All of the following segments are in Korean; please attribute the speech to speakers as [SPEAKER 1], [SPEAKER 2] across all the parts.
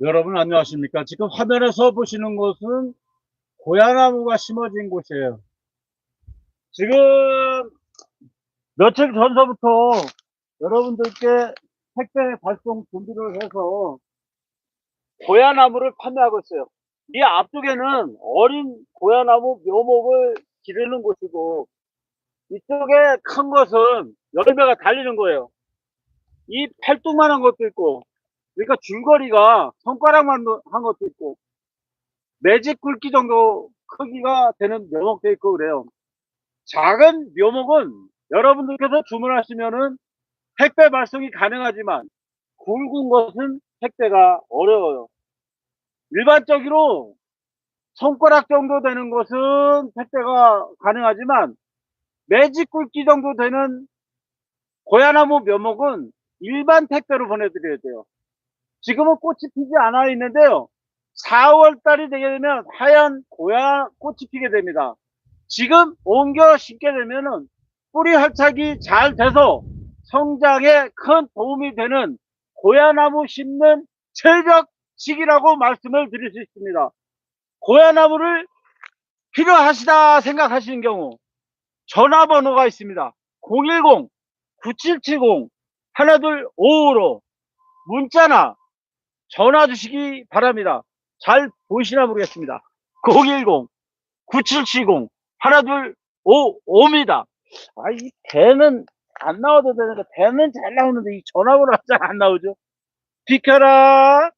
[SPEAKER 1] 여러분 안녕하십니까? 지금 화면에서 보시는 곳은 고야나무가 심어진 곳이에요. 지금 며칠 전서부터 여러분들께 택배 발송 준비를 해서 고야나무를 판매하고 있어요. 이 앞쪽에는 어린 고야나무 묘목을 기르는 곳이고 이쪽에 큰 것은 열매가 달리는 거예요. 이 팔뚝만한 것도 있고 그러니까 줄거리가 손가락만 한 것도 있고 매직 굵기 정도 크기가 되는 묘목도 있고 그래요. 작은 묘목은 여러분들께서 주문하시면은 택배 발송이 가능하지만 굵은 것은 택배가 어려워요. 일반적으로 손가락 정도 되는 것은 택배가 가능하지만 매직 굵기 정도 되는 고야나무 묘목은 일반 택배로 보내드려야 돼요. 지금은 꽃이 피지 않아 있는데요. 4월 달이 되게 되면 하얀 고야 꽃이 피게 됩니다. 지금 옮겨 심게 되면은 뿌리 활착이 잘 돼서 성장에 큰 도움이 되는 고야나무 심는 최적 시기라고 말씀을 드릴 수 있습니다. 고야나무를 필요하시다 생각하시는 경우 전화번호가 있습니다. 010-9770-1255로 문자나 전화 주시기 바랍니다. 잘 보이시나 모르겠습니다. 010-9770-1255입니다. 아, 이 대는 안 나와도 되는데, 대는 잘 나오는데, 이 전화번호가 잘 안 나오죠? 비켜라!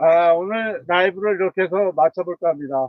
[SPEAKER 1] 아, 오늘 라이브를 이렇게 해서 마쳐볼까 합니다.